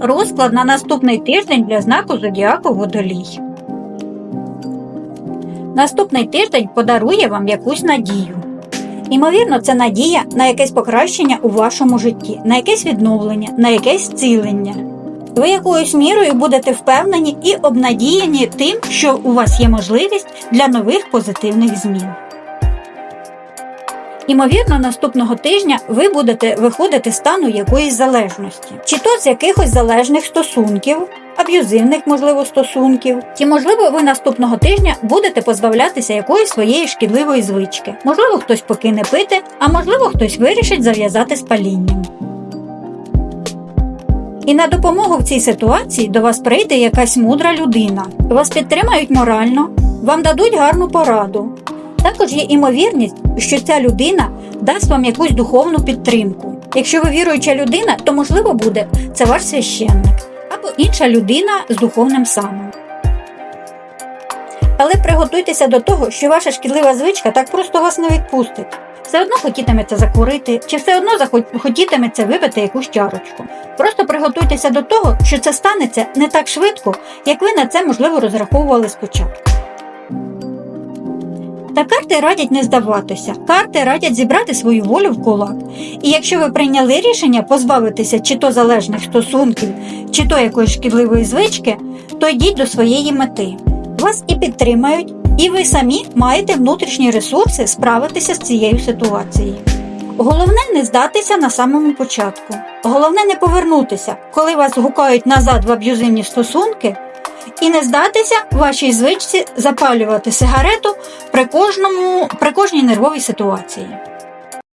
Розклад на наступний тиждень для знаку зодіаку Водолій. Наступний тиждень подарує вам якусь надію. Імовірно, це надія на якесь покращення у вашому житті, на якесь відновлення, на якесь зцілення. Ви якоюсь мірою будете впевнені і обнадіяні тим, що у вас є можливість для нових позитивних змін. Імовірно, наступного тижня ви будете виходити з стану якоїсь залежності, чи то з якихось залежних стосунків, аб'юзивних, можливо, стосунків, чи можливо ви наступного тижня будете позбавлятися якоїсь своєї шкідливої звички. Можливо, хтось покине пити, а можливо, хтось вирішить зав'язати з палінням. І на допомогу в цій ситуації до вас прийде якась мудра людина. Вас підтримають морально, вам дадуть гарну пораду. Також є імовірність, що ця людина дасть вам якусь духовну підтримку. Якщо ви віруюча людина, то можливо буде це ваш священник або інша людина з духовним саном. Але приготуйтеся до того, що ваша шкідлива звичка так просто вас не відпустить. Все одно хотітиметься закурити, чи все одно хотітиметься випити якусь чарочку. Просто приготуйтеся до того, що це станеться не так швидко, як ви на це можливо розраховували спочатку. Та карти радять не здаватися. Карти радять зібрати свою волю в кулак. І якщо ви прийняли рішення позбавитися чи то залежних стосунків, чи то якоїсь шкідливої звички, то йдіть до своєї мети. Вас і підтримають, і ви самі маєте внутрішні ресурси справитися з цією ситуацією. Головне не здатися на самому початку. Головне не повернутися, коли вас гукають назад в аб'юзивні стосунки, і не здатися вашій звичці запалювати сигарету при кожному при кожній нервовій ситуації.